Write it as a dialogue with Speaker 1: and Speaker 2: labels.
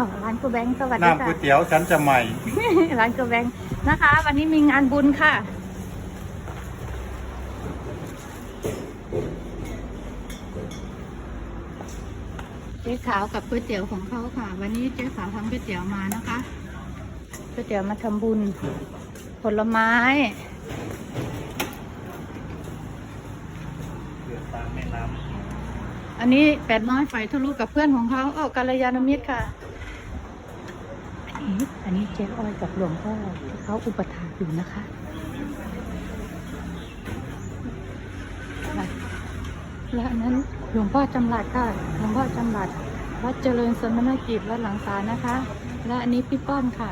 Speaker 1: อ้าวร้านกูแบงค์สวัสดี
Speaker 2: น้ำก๋
Speaker 1: ค่ะ
Speaker 2: วยเตี๋ยวฉันจะใหม่
Speaker 1: ร้านกูแบงค์นะคะ วันนี้มีงานบุญค่ะ เจ๊ขาวกับก๋วยเตี๋ยวของเขาค่ะ วันนี้เจ๊ขาวทำก๋วยเตี๋ยวมานะคะก๋วยเตี๋ยวมาทำบุญ ผลไม้
Speaker 2: เดือดตามแม่น้
Speaker 1: อันนี้แปดน้อยไฟทะลุกับเพื่อนของเขาเออกัลยาณมิตรค่ะ อันนี้เจ๊อ้อยกับหลวงพ่อที่เขาอุปถัมภ์อยู่นะคะและนั้นหลวงพ่อจำหลัดค่ะ หลวงพ่อจำหลัดวัดเจริญสมณกิจวัดหลังสานะคะ และอันนี้พี่ป้อมค่ะ